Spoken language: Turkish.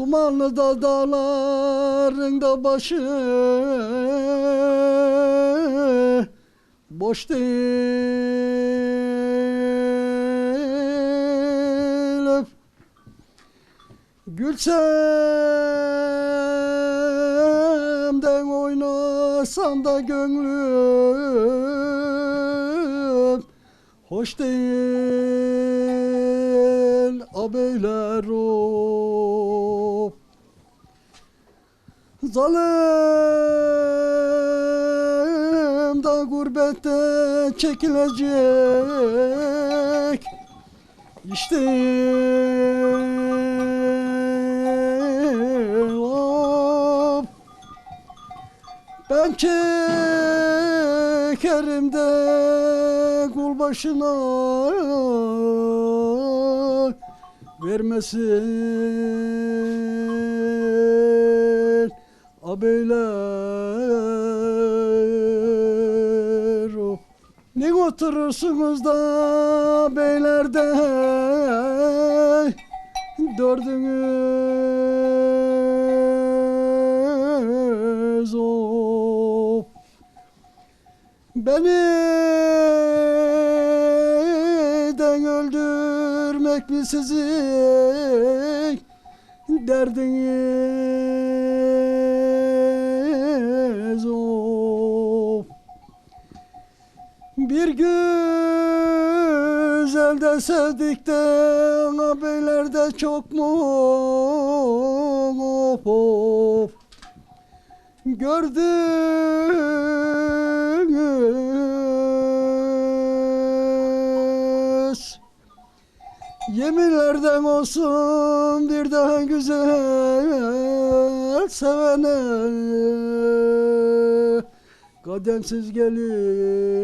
Dumanlı da dağların da başı boş değil. Öf. Gülsem de oynasam da gönlüm hoş değil abeyler o Zalim da gurbette çekilecek. İşte o ben çekerim de kul başına. Vermesin abeyler oh. Ne oturursunuz da beylerde? Dördünüz. O Beni de öldürmek mi sizin derdiniz Bir güzel de sevdik de abiler de çok mu of of. Gördünüz. Yeminlerden olsun bir daha güzel sevene Kademsiz gelin